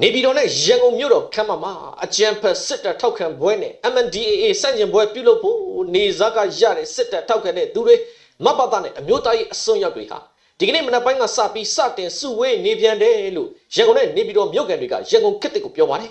နေပြည်တော်နဲ့ရန်ကုန်မြို့တော်ခမ်းမမှာအကြံဖက်စစ်တပ်ထောက်ခံပွဲနဲ့ MNDAA စန့်ကျင်ပွဲပြုလုပ်ဖို့နေစားကရတဲ့စစ်တပ်ထောက်ခံတဲ့သူတွေမပတနဲ့အမျိုးသားရေးအစွန်းရောက်တွေဟာဒီကနေ့မနက်ပိုင်းကစပြီးစတင်စုဝေးနေပြန်တယ်လို့ရန်ကုန်နဲ့နေပြည်တော်မြို့ကန်တွေကရန်ကုန်ခေတ်တစ်ကိုပြောပါတယ်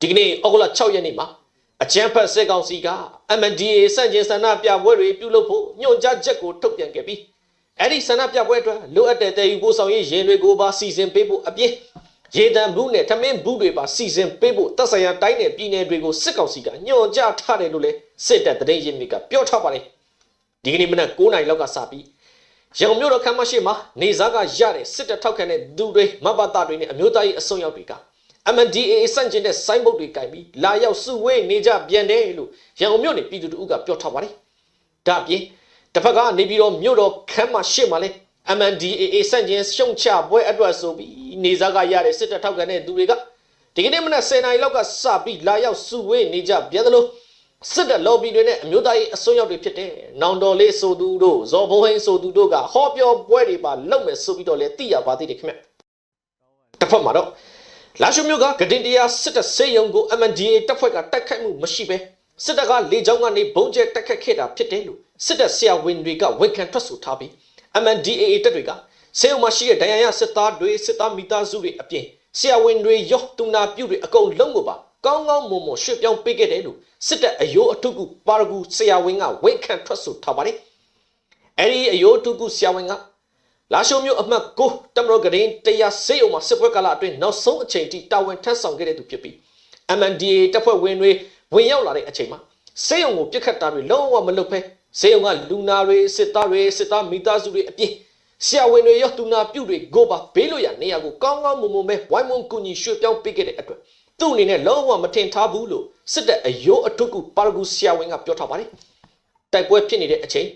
ဒီကနေ့ဩဂုတ်လ6ရက်နေ့မှာအကြံဖက်စစ်ကောင်စီက MNDAA စန့်ကျင်ဆန္ဒပြပွဲတွေပြုလုပ်ဖို့ညွှန်ကြားချက်ကိုထုတ်ပြန်ခဲ့ပြီးအဲ့ဒီဆန္ဒပြပွဲအတွက်လိုအပ်တဲ့တည်ယူပို့ဆောင်ရေးရင်တွေကိုပါစီစဉ်ပေးဖို့အပြင် ရေတံဘူးနဲ့ထမင်းဘူးတွေပါစီစဉ်ပေးဖို့တပ်ဆိုင်ရာတိုင်းနယ်ပြည်နယ်တွေကိုစစ်ကောင်စီကညွှန်ကြားထားတယ်လို့လည်းစစ်တပ်တရင်ရင်တွေကပြောထားပါတယ်ဒီကနေ့မနက်9:00နာရီလောက်ကစပြီးရန်ကုန်မြို့တော်ခမ်းမရှိမှာနေစားကရတဲ့စစ်တပ်ထောက်ခံတဲ့သူတွေမဘတာတွေနဲ့အမျိုးသားရေးအစုံရောက်တွေက MNDAA စန့်ကျင်တဲ့စိုင်းဘုတ်တွေကင်ပြီးလာရောက်စုဝေးနေကြပြန်တယ်လို့ရန်ကုန်မြို့နယ်ပြည်သူတို့ကပြောထားပါတယ်ဒါအပြင်တစ်ဖက်ကနေပြီးတော့မြို့တော်ခမ်းမရှိမှာလဲ MNDAA စန့်ကျင်ရှုံချပွဲအတွက်ဆိုပြီး နေစားကရတဲ့စစ်တပ်ထောက်ခံတဲ့သူတွေကဒီကနေ့မနက်10:00နာရီလောက်ကစပြီးလာရောက်စုဝေးနေကြပြန်တယ်လို့စစ်တပ် lobby တွေနဲ့အမျိုးသားရေးအစွန်းရောက်တွေဖြစ်တဲ့နောင်တော်လေးဆိုသူတို့ဇော်ဘိုးဟင်းဆိုသူတို့ကဟောပြောပွဲတွေပါလုပ်မယ်ဆိုပြီးတော့လဲသိရပါသေးတယ်ခင်ဗျတစ်ဖက်မှာတော့လာရှုမျိုးကဂဒင်တရားစစ်တပ်စေယုံကို MNDAA တပ်ဖွဲ့ကတိုက်ခိုက်မှုမရှိပဲစစ်တပ်ကလေကြောင်းကနေဘုံကျဲတိုက်ခတ်ခဲ့တာဖြစ်တယ်လို့စစ်တပ်ဆရာဝန်တွေကဝန်ခံထွက်ဆိုထားပြီး MNDAA တပ်တွေက စေုံမှာရှိတဲ့ဒဏ်ရာရစစ်သားတွေစစ်သားမိသားစုတွေအပြင်ဆရာဝန်တွေရောတူနာပြုတွေအကုန်လုံးကိုပါကောင်းကောင်းမွန်မွန်ရွှေ့ပြောင်းပေးခဲ့တယ်လို့စစ်တပ်အယိုးအထုပ်ကူပါရဂူဆရာဝန်ကဝန်ခံထွက်ဆိုထားပါတယ်အဲ့ဒီအယိုးအထုပ်ကူဆရာဝန်ကလာရှုံမျိုးအမှတ်ကိုတမရောဂရင်းတရားစေုံမှာစစ်ပွဲကာလအတွင်းနောက်ဆုံးအချိန်ထိတာဝန်ထမ်းဆောင်ခဲ့တဲ့သူဖြစ်ပြီး MNDA တပ်ဖွဲ့ဝင်တွေဝင်ရောက်လာတဲ့အချိန်မှာစေယုံကိုပြစ်ခတ်တာတွေလုံးဝမလုပ်ဘဲစေယုံကလူနာတွေစစ်သားတွေစစ်သားမိသားစုတွေအပြင် ဆရာဝန်တွေရောတူနာပြုတွေကိုပါဘေးလို့ရနေရာကိုကောင်းကောင်းမွန်မွန်ပဲဝိုင်းဝန်းကူညီရွှေ့ပြောင်းပေးခဲ့တဲ့အတွက်သူ့အနေနဲ့လုံးဝမထင်ထားဘူးလို့စစ်တပ်အယိုးအထုပ်ကူပါရဂူဆရာဝန်ကပြောထားပါတယ်တိုက်ပွဲဖြစ်နေတဲ့အချိန်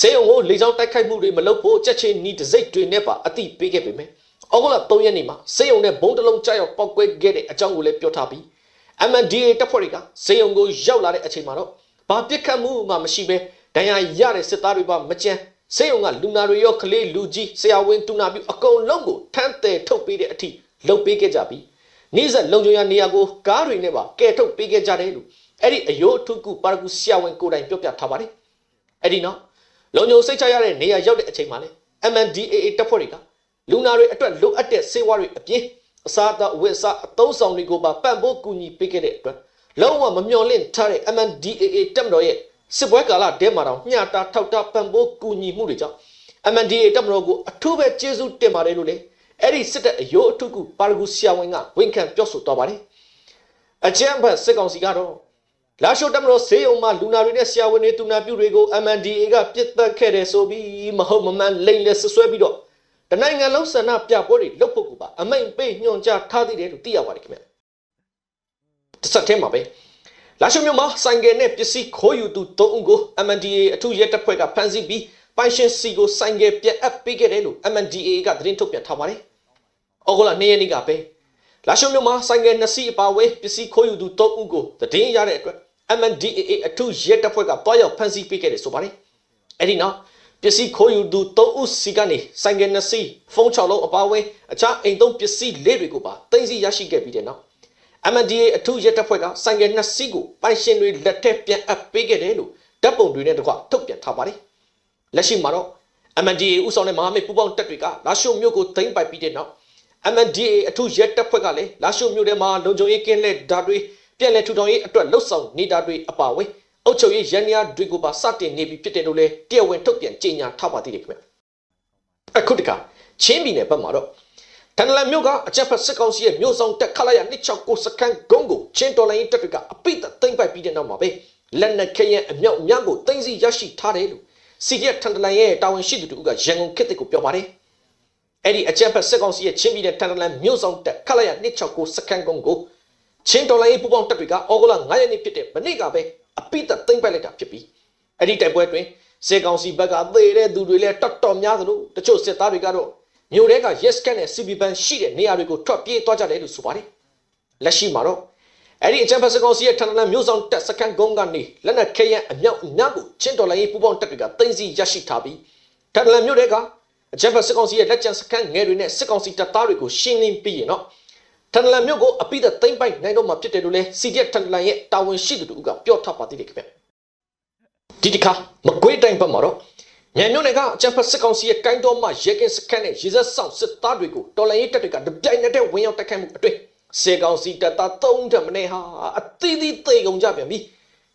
စေယုံကိုလေကြောင်းတိုက်ခိုက်မှုတွေမလုပ်ဖို့ကြက်ချင်းနီးတစိတ်တွေနဲ့ပါအတိပေးခဲ့ပေမဲ့ဩဂုတ်လ3ရက်နေ့မှာစေယုံနဲ့ဘုံတလုံးကြောက်ရောက်ပောက်ကွဲခဲ့တဲ့အကြောင်းကိုလည်းပြောထားပြီး MNDA တပ်ဖွဲ့တွေကစေယုံကိုရောက်လာတဲ့အချိန်မှာတော့ဘာပြစ်ခတ်မှုမှမရှိဘဲဒဏ်ရာရတဲ့စစ်သားတွေပါမကြမ်း စေယုံကလူနာတွေရောကလေးလူကြီးဆရာဝန်တူနာပြုအကုန်လုံးကိုထမ်းတယ်ထုတ်ပေးတဲ့အထိလှုပ်ပေးခဲ့ကြပြီးနေ့ဆက်လုံခြုံရနေရာကိုကားတွေနဲ့ပါကဲထုတ်ပေးခဲ့ကြတယ်လို့အဲ့ဒီအယိုးအထုကုပါရဂူဆရာဝန်ကိုယ်တိုင်ပြောပြထားပါတယ်အဲ့ဒီနောက်လုံခြုံစိတ်ချရတဲ့နေရာရောက်တဲ့အချိန်မှာလေ MNDAA တပ်ဖွဲ့တွေကလူနာတွေအတွက်လိုအပ်တဲ့ဆေးဝါးတွေအပြင်အစားအသောက်အဝတ်အစားအသုံးဆောင်တွေကိုပါပံ့ပိုးကူညီပေးခဲ့တဲ့အတွက်လုံးဝမမျှော်လင့်ထားတဲ့ MNDAA တပ်မတော်ရဲ့ စစ်ပွဲကာလတဲမှာတော့ညှတာထောက်တာပံ့ပိုးကူညီမှုတွေကြောင့် MNDAA တပ်မတော်ကိုအထူးပဲကျေးဇူးတင်ပါတယ်လို့လေအဲ့ဒီစစ်တပ်အယိုးအထုကုပါရဂူဆရာဝန်ကဝန်ခံပြောဆိုသွားပါတယ်အကြမ်းဖက်စစ်ကောင်စီကတော့လာရှိုတပ်မတော်ဆေးရုံမှာလူနာတွေနဲ့ဆရာဝန်တွေတူနာပြုတွေကို MNDAA ကပြစ်တက်ခဲ့တယ်ဆိုပြီးမဟုတ်မမှန်လိမ့်လဲဆွဆွဲပြီးတော့တနိုင်ငံလုံးဆန္ဒပြပွဲတွေလုပ်ဖို့ကပါအမိန်ပေးညွှန်ကြားထားသေးတယ်လို့သိရပါတယ်ခင်ဗျတစ်ဆက်တည်းမှာပဲ လာရှိုမြို့မှာဆိုင်ကယ်နဲ့ပစ္စည်းခိုးယူသူ၃ဦးကို MNDAA အထူးရဲတပ်ဖွဲ့ကဖမ်းဆီးပြီးပိုင်ရှင်စီကိုဆိုင်ကယ်ပြန်အပ်ပေးခဲ့တယ်လို့ MNDAA ကသတင်းထုတ်ပြန်ထားပါတယ်။ဩဂုတ်လ2ရက်နေ့ကပဲလာရှိုမြို့မှာဆိုင်ကယ်နှစ်စီးအပါအဝင်ပစ္စည်းခိုးယူသူ၃ဦးကိုသတင်းရတဲ့အတွက် MNDAA အထူးရဲတပ်ဖွဲ့ကတွားရောက်ဖမ်းဆီးပေးခဲ့တယ်ဆိုပါတယ်။အဲ့ဒီနောက်ပစ္စည်းခိုးယူသူ၃ဦးစီကနေဆိုင်ကယ်နှစ်စီးဖုန်း6လုံးအပါအဝင်အခြားအိမ်သုံးပစ္စည်းလေးတွေကိုပါသိမ်းဆည်းရရှိခဲ့ပြီးတဲ့နောက် MNDA အထူးရဲတပ်ဖွဲ့ကဆိုင်ကယ်နှစ်စီးကိုပိုင်ရှင်တွေလက်ထက်ပြန်အပ်ပေးခဲ့တယ်လို့တပ်ပုံတွေနဲ့တကွထုတ်ပြန်ထားပါတယ်။လက်ရှိမှာတော့ MNDA ဥဆောင်တဲ့မဟာမိတ်ပူးပေါင်းတပ်တွေကလာရှိုမြို့ကိုသိမ်းပိုက်ပြီးတဲ့နောက် MNDA အထူးရဲတပ်ဖွဲ့ကလည်းလာရှိုမြို့ထဲမှာလုံခြုံရေးကင်းလက်ဓာတ်တွေပြည်လဲထူထောင်ရေးအတွက်လှုပ်ဆောင်နေတာတွေအပါအဝင်အုပ်ချုပ်ရေးရန်ရာတွေကိုပါစတင်နေပြီဖြစ်တယ်လို့လည်းတရားဝင်ထုတ်ပြန်ကြေညာထားပါသေးတယ်ခင်ဗျ။အခုတခါချင်းပြည်နယ်ဘက်မှာတော့ တန်လန်မြို့ကအကြက်ဖက်စစ်ကောင်စီရဲ့မြို့ဆောင်တက်ခလာရ269စကန်ဂုံးကိုချင်းတော်လိုင်းတပ်တွေကအပိတ်သိမ့်ပိုက်ပြီးတဲ့နောက်မှာပဲလက်နက်ခဲယံအမြောက်အများကိုတင်စီရရှိထားတယ်လို့စီရက်ထန်တလန်ရဲ့တာဝန်ရှိသူတို့ကရန်ကုန်ခေတ်ကိုပြောပါတယ်အဲ့ဒီအကြက်ဖက်စစ်ကောင်စီရဲ့ချင်းပြည်နယ်တန်တလန်မြို့ဆောင်တက်ခလာရ269စကန်ဂုံးကိုချင်းတော်လိုင်းပူပေါင်းတပ်တွေကဩဂုတ်လ9ရက်နေ့ဖြစ်တဲ့မနေ့ကပဲအပိတ်သိမ့်ပိုက်လိုက်တာဖြစ်ပြီးအဲ့ဒီတိုက်ပွဲအတွင်းစေကောင်စီဘက်ကသေတဲ့သူတွေလည်းတော်တော်များသလိုတချို့စစ်သားတွေကတော့ မြို့ထဲက yes can နဲ့ CB ban ရှိတဲ့နေရာတွေကိုထွက်ပြေးသွားကြတယ်လို့ဆိုပါတယ်လက်ရှိမှာတော့အဲ့ဒီအချမ်းဖက်စကောင်စီရဲ့ထန်တလန်မြို့ဆောင်တက်စကန်ဂုံးကနေလက်နက်ခဲယံအမြောက်အများကိုချင်းတော်လိုင်းရေးပူပေါင်းတပ်တွေကတင်စီရရှိထားပြီးထန်တလန်မြို့ထဲကအချမ်းဖက်စကောင်စီရဲ့လက်ကျန်စကန်ငယ်တွေနဲ့စစ်ကောင်စီတပ်သားတွေကိုရှင်းလင်းပြီးရင်တော့ထန်တလန်မြို့ကိုအပိသက်သိမ့်ပိုက်နိုင်တော့မှာဖြစ်တယ်လို့လဲ CDF ထန်တလန်ရဲ့တာဝန်ရှိသူတို့ကပြောထားပါသေးတယ်ခင်ဗျဒီတစ်ခါမကွေးတိုင်းဘက်မှာတော့ မြန်မြို့နယ်ကအကြံဖက်စစ်ကောင်စီရဲ့ကိုင်းတော်မှရဲကင်းစခန်းနဲ့ရေစက်ဆောင်စစ်သားတွေကိုတော်လိုင်းရေးတပ်တွေကတပြိုင်နက်တည်းဝင်ရောက်တိုက်ခိုက်မှုအတွင်းစေကောင်စီတပ်သား၃ထက်မနည်းဟာအသီးသီးသေကုန်ကြပြန်ပြီ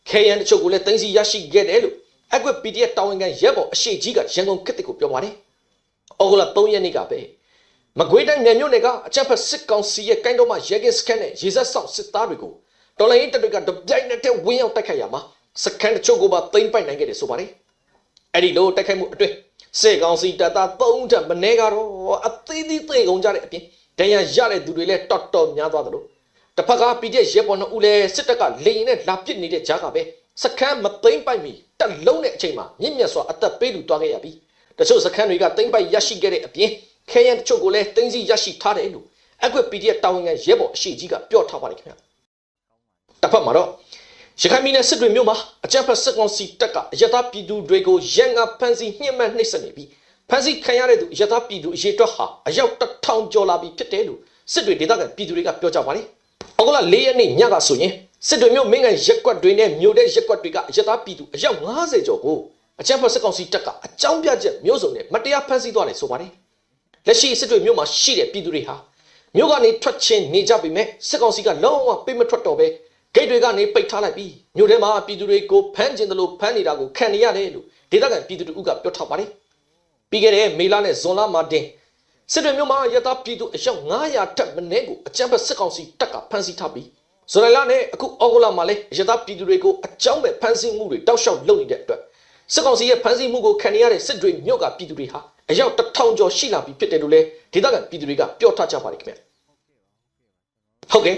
KN တချို့ကိုလည်းတင်စီရရှိခဲ့တယ်လို့အကွက် PDF တာဝန်ခံရဲဘော်အရှိကြီးကရန်ကုန်ခေတ်တစ်ကိုပြောပါတယ်။ဩဂုတ်လ3ရက်နေ့ကပဲမကွေးတိုင်းနယ်မြို့နယ်ကအကြက်ဖက်စစ်ကောင်စီရဲ့ကိုင်းတော်မှရဲကင်းစခန်းနဲ့ရေစက်ဆောင်စစ်သားတွေကိုတော်လိုင်းရေးတပ်တွေကတပြိုင်နက်တည်းဝင်ရောက်တိုက်ခိုက်ရမှာစခန်းတချို့ကိုပါသိမ်းပိုက်နိုင်ခဲ့တယ်ဆိုပါတယ်။ အဲ့ဒီလိုတိုက်ခိုက်မှုအတွင်းစေကောင်စီတပ်သား3ထက်မနည်းကတော့အသေးသေးသေကုန်ကြတဲ့အပြင်ဒဏ်ရာရတဲ့သူတွေလည်းတော်တော်များသွားသလိုတစ်ဖက်က PDF ရဲဘော်နှစ်ဦးလည်းစစ်တပ်ကလေရင်နဲ့လာပစ်နေတဲ့ကြားကပဲစခန်းမသိမ့်ပိုက်မီတက်လုံးတဲ့အချိန်မှာမြင့်မြတ်စွာအသက်ပေးလူသွားခဲ့ရပြီတချို့စခန်းတွေကသိမ့်ပိုက်ရရှိခဲ့တဲ့အပြင်ခဲယံတချို့ကိုလည်းသိမ်းစီရရှိထားတယ်လို့အကွက် PDF တာဝန်ခံရဲဘော်အရှိကြီးကပြောထားပါတယ်ခင်ဗျတစ်ဖက်မှာတော့ ရခိုင်ပြည်နယ်စစ်တွေမြို့မှာအကြမ်းဖက်စစ်ကောင်စီတပ်ကအယက်သားပြည်သူတွေကိုရန်ကဖမ်းဆီးညှဉ်းပန်းနှိပ်စက်နေပြီးဖမ်းဆီးခံရတဲ့သူအယက်သားပြည်သူအရေးအတွက်ဟာအယောက်တစ်ထောင်ကျော်လာပြီဖြစ်တယ်လို့စစ်တွေဒေသခံပြည်သူတွေကပြောကြပါတယ်။အောက်ကလာ၄ရက်နေ့ညကဆိုရင်စစ်တွေမြို့မင်းကန်ရက်ကွက်တွေနဲ့မြို့တဲ့ရက်ကွက်တွေကအရက်သားပြည်သူအယောက်90ကျော်ကိုအကြမ်းဖက်စစ်ကောင်စီတပ်ကအကြောင်းပြချက်မျိုးစုံနဲ့မတရားဖမ်းဆီးသွားတယ်ဆိုပါတယ်။လက်ရှိစစ်တွေမြို့မှာရှိတဲ့ပြည်သူတွေဟာမြို့ကနေထွက်ချင်းနေကြပြီမဲ့စစ်ကောင်စီကလုံးဝပိတ်မထွက်တော့ပဲ ဂိတ်တွေကနေပိတ်ထားလိုက်ပြီးမြို့ထဲမှာပြည်သူတွေကိုဖမ်းကျင်တယ်လို့ဖမ်းနေတာကိုခံနေရတယ်လို့ဒေသခံပြည်သူတို့ကပြောထားပါတယ်။ပြီးခဲ့တဲ့မေလနဲ့ဇွန်လမှာတင်စစ်တွေမြို့မှာရတာပြည်သူအယောက်900ထက်မနည်းကိုအကြမ်းဖက်စစ်ကောင်စီတပ်ကဖမ်းဆီးထားပြီးဇူလိုင်လနဲ့အခုဩဂုတ်လမှာလည်းရတာပြည်သူတွေကိုအကြောင်းပဲဖမ်းဆီးမှုတွေတောက်လျှောက်လုပ်နေတဲ့အတွက်စစ်ကောင်စီရဲ့ဖမ်းဆီးမှုကိုခံရတဲ့စစ်တွေမြို့ကပြည်သူတွေဟာအယောက်1000ကျော်ရှိလာပြီဖြစ်တယ်လို့လည်းဒေသခံပြည်သူတွေကပြောထားကြပါတယ်ခင်ဗျဟုတ်ကဲ့